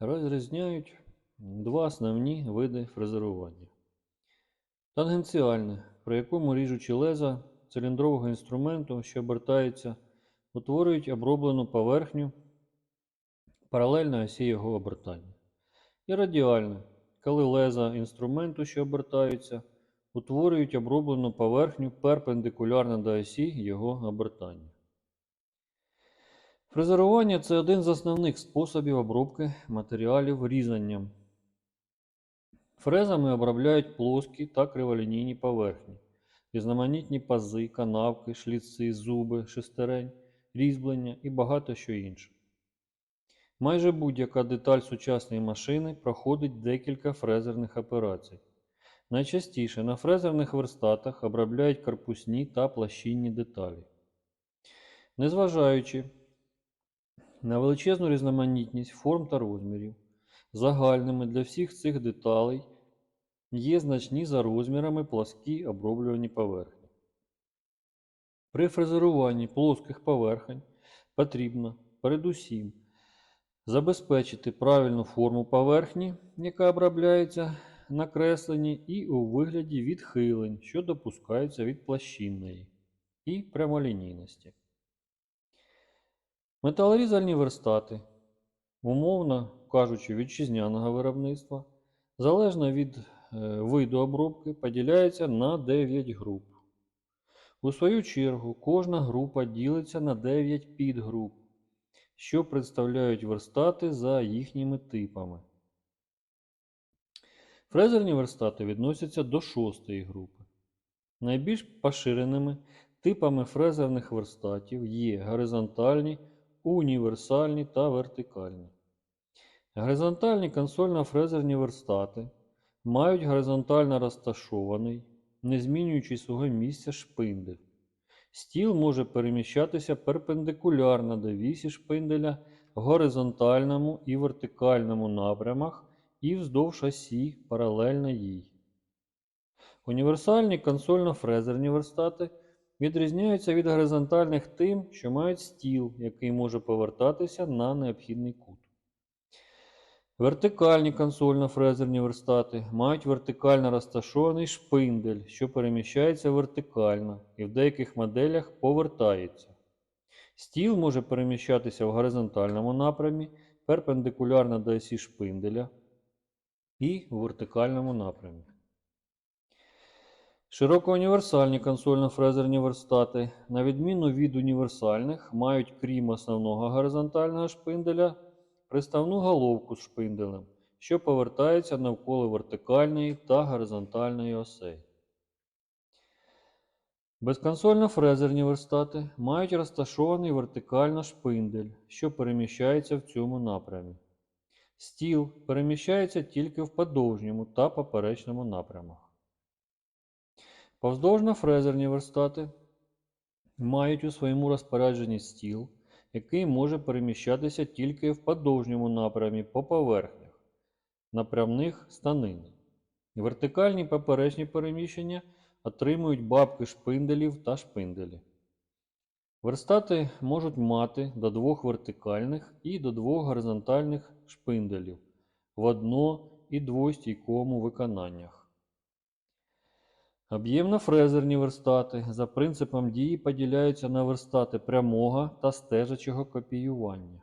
розрізняють два основні види фрезерування. Тангенціальне, при якому ріжучі леза циліндрового інструменту, що обертається, утворюють оброблену поверхню паралельно осі його обертання. І радіальне, коли леза інструменту, що обертаються, утворюють оброблену поверхню перпендикулярно до осі його обертання. Фрезерування це один з основних способів обробки матеріалів різанням. Фрезами обробляють плоскі та криволінійні поверхні, різноманітні пази, канавки, шліци, зуби, шестерень, різьблення і багато що інше. Майже будь-яка деталь сучасної машини проходить декілька фрезерних операцій. Найчастіше на фрезерних верстатах обробляють корпусні та площинні деталі. Незважаючи на величезну різноманітність форм та розмірів, загальними для всіх цих деталей є значні за розмірами пласкі оброблювані поверхні. При фрезеруванні плоских поверхень потрібно передусім забезпечити правильну форму поверхні, яка обробляється на кресленні, і у вигляді відхилень, що допускаються від площинної, і прямолінійності. Металорізальні верстати, умовно кажучи, вітчизняного виробництва, залежно від е, виду обробки, поділяються на 9 груп. У свою чергу, кожна група ділиться на 9 підгруп, що представляють верстати за їхніми типами. Фрезерні верстати відносяться до шостої групи. Найбільш поширеними типами фрезерних верстатів є горизонтальні, універсальні та вертикальні. Горизонтальні консольно-фрезерні верстати мають горизонтально розташований, не змінюючи свого місця шпиндель. Стіл може переміщатися перпендикулярно до вісі шпинделя в горизонтальному і вертикальному напрямах і вздовж осі паралельно їй. Універсальні консольно-фрезерні верстати відрізняються від горизонтальних тим, що мають стіл, який може повертатися на необхідний кут. Вертикальні консольно-фрезерні верстати мають вертикально розташований шпиндель, що переміщається вертикально і в деяких моделях повертається. Стіл може переміщатися в горизонтальному напрямі, перпендикулярно до осі шпинделя і в вертикальному напрямі. Широкоуніверсальні консольно-фрезерні верстати, на відміну від універсальних, мають крім основного горизонтального шпинделя приставну головку з шпинделем, що повертається навколо вертикальної та горизонтальної осей. Безконсольно-фрезерні верстати мають розташований вертикально шпиндель, що переміщається в цьому напрямі. Стіл переміщається тільки в подовжньому та поперечному напрямах. Повздовжно-фрезерні верстати мають у своєму розпорядженні стіл, який може переміщатися тільки в подовжньому напрямі по поверхнях, напрямних станин. Вертикальні поперечні переміщення отримують бабки шпинделів та шпинделі. Верстати можуть мати до двох вертикальних і до двох горизонтальних шпинделів в одно- і двостійковому виконаннях. Об'ємно-фрезерні верстати за принципом дії поділяються на верстати прямого та стежачого копіювання,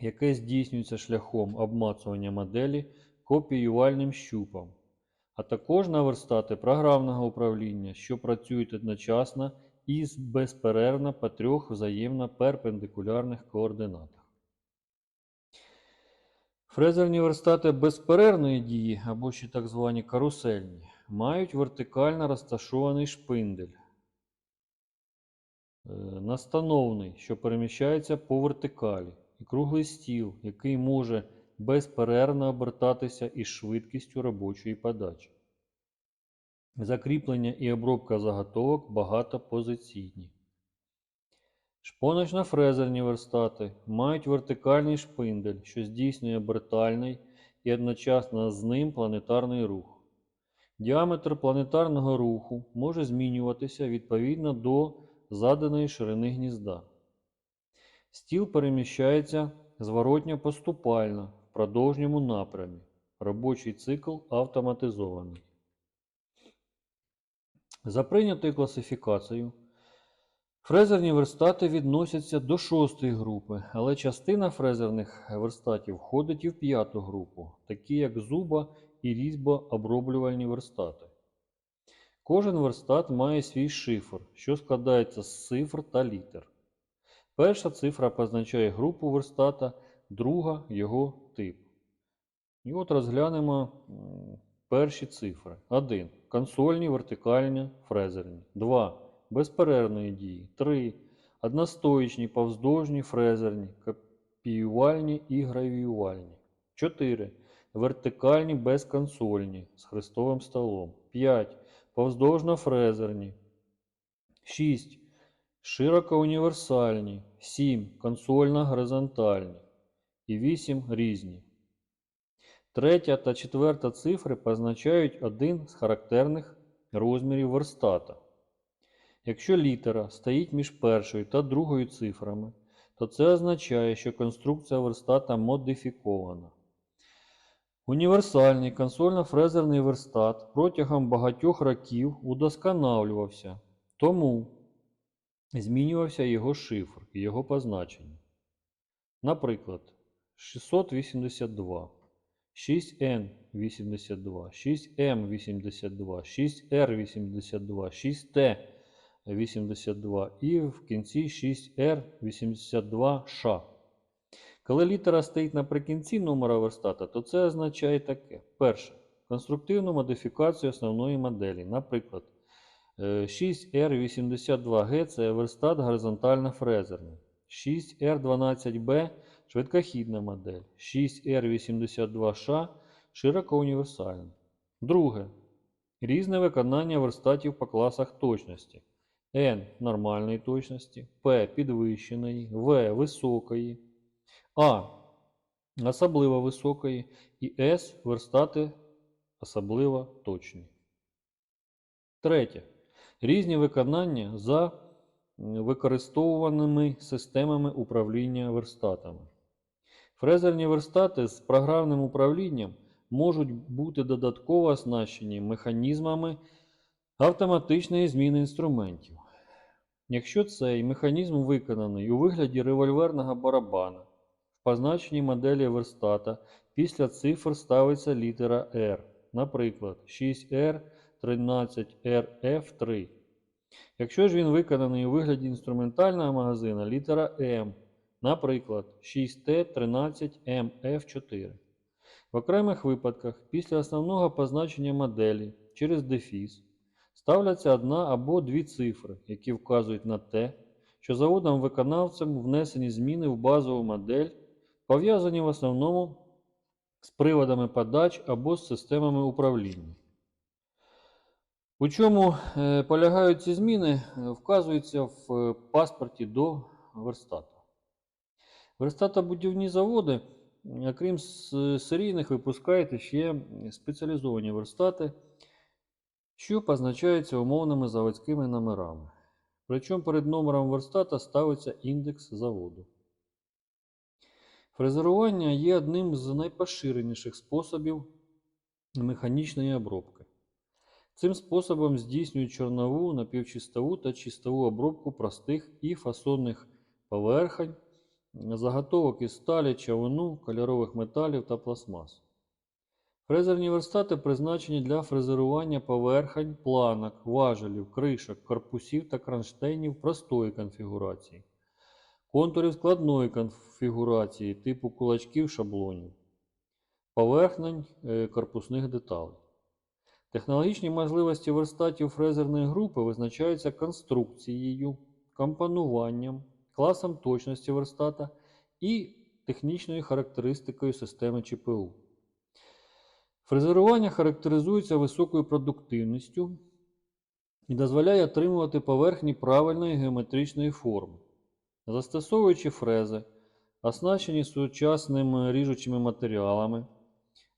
яке здійснюється шляхом обмацування моделі копіювальним щупом, а також на верстати програмного управління, що працюють одночасно і безперервно по трьох взаємно перпендикулярних координатах. Фрезерні верстати безперервної дії, або ще так звані карусельні, мають вертикально розташований шпиндель, е, настановний, що переміщається по вертикалі, і круглий стіл, який може безперервно обертатися із швидкістю робочої подачі. Закріплення і обробка заготовок багатопозиційні. Шпоночно-фрезерні верстати мають вертикальний шпиндель, що здійснює обертальний і одночасно з ним планетарний рух. Діаметр планетарного руху може змінюватися відповідно до заданої ширини гнізда. Стіл переміщається зворотньо поступальна в продовжньому напрямі. Робочий цикл автоматизований. За прийнятою класифікацією, фрезерні верстати відносяться до шостої групи, але частина фрезерних верстатів входить і в п'яту групу, такі як зуба і різьбо-оброблювальні верстати. Кожен верстат має свій шифр, що складається з цифр та літер. Перша цифра позначає групу верстата, друга його тип. І от розглянемо перші цифри. 1. Консольні, вертикальні, фрезерні. 2. Безперервної дії. 3. Одностоїчні, повздовжні, фрезерні, копіювальні і гравіювальні. 4. Вертикальні безконсольні з хрестовим столом. 5. Повздовжно-фрезерні. 6. Широкоуніверсальні. 7. Консольно-горизонтальні. І 8. Різні. Третя та четверта цифри позначають один з характерних розмірів верстата. Якщо літера стоїть між першою та другою цифрами, то це означає, що конструкція верстата модифікована. Універсальний консольно-фрезерний верстат протягом багатьох років удосконалювався, тому змінювався його шифр і його позначення. Наприклад, 682. 6N82, 6M82, 6R82, 6T82 і в кінці 6R82Ш. Коли літера стоїть наприкінці номера верстата, то це означає таке. Перше. Конструктивну модифікацію основної моделі. Наприклад, е, 6R82G це верстат горизонтально фрезерний. 6R12B швидкохідна модель. 6R82Ш широкоуніверсальна. Друге. Різне виконання верстатів по класах точності. N нормальної точності, P підвищеної, V високої, А особливо високої і S верстати особливо точні. Третє. Різні виконання за використовуваними системами управління верстатами. Фрезерні верстати з програмним управлінням можуть бути додатково оснащені механізмами автоматичної зміни інструментів. Якщо цей механізм виконаний у вигляді револьверного барабана, позначеній моделі верстата після цифр ставиться літера R, наприклад, 6R 13RF3. Якщо ж він виконаний у вигляді інструментального магазина, літера M, наприклад, 6T13MF4. В окремих випадках після основного позначення моделі через дефіс ставляться одна або дві цифри, які вказують на те, що заводом-виконавцем внесені зміни в базову модель, пов'язані в основному з приводами подач або з системами управління. У чому е, полягають ці зміни, е, вказується в е, паспорті до верстата. Верстатобудівні заводи, м, окрім серійних, випускають ще спеціалізовані верстати, що позначаються умовними заводськими номерами. Причому перед номером верстата ставиться індекс заводу. Фрезерування є одним з найпоширеніших способів механічної обробки. Цим способом здійснюють чорнову, напівчистову та чистову обробку простих і фасонних поверхонь, заготовок із сталі, чавуну, кольорових металів та пластмас. Фрезерні верстати призначені для фрезерування поверхонь, планок, важелів, кришок, корпусів та кронштейнів простої конфігурації, контурів складної конфігурації типу кулачків шаблонів, поверхнень е, корпусних деталей. Технологічні можливості верстатів фрезерної групи визначаються конструкцією, компонуванням, класом точності верстата і технічною характеристикою системи ЧПУ. Фрезерування характеризується високою продуктивністю і дозволяє отримувати поверхні правильної геометричної форми. Застосовуючи фрези, оснащені сучасними ріжучими матеріалами,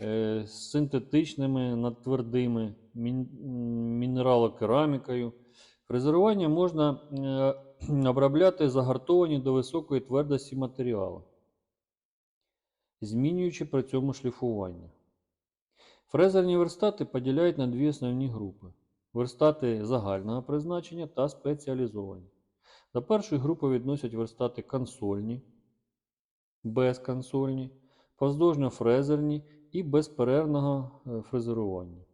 е, синтетичними, надтвердими, мін- мінералокерамікою, фрезерування можна е, обробляти загартовані до високої твердості матеріали. змінюючи при цьому шліфування. Фрезерні верстати поділяють на дві основні групи: верстати загального призначення та спеціалізовані. До першої групи відносять верстати консольні, безконсольні, повздовжньо-фрезерні і безперервного е, фрезерування.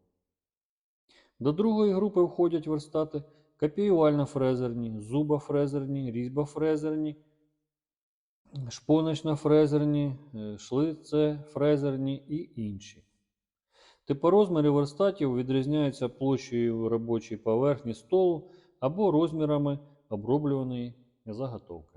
До другої групи входять верстати копіювально-фрезерні, зубофрезерні, різьбофрезерні, шпоночно-фрезерні, е, шлице-фрезерні і інші. Типорозміри верстатів відрізняються площею робочої поверхні столу або розмірами оброблюваної заготовки.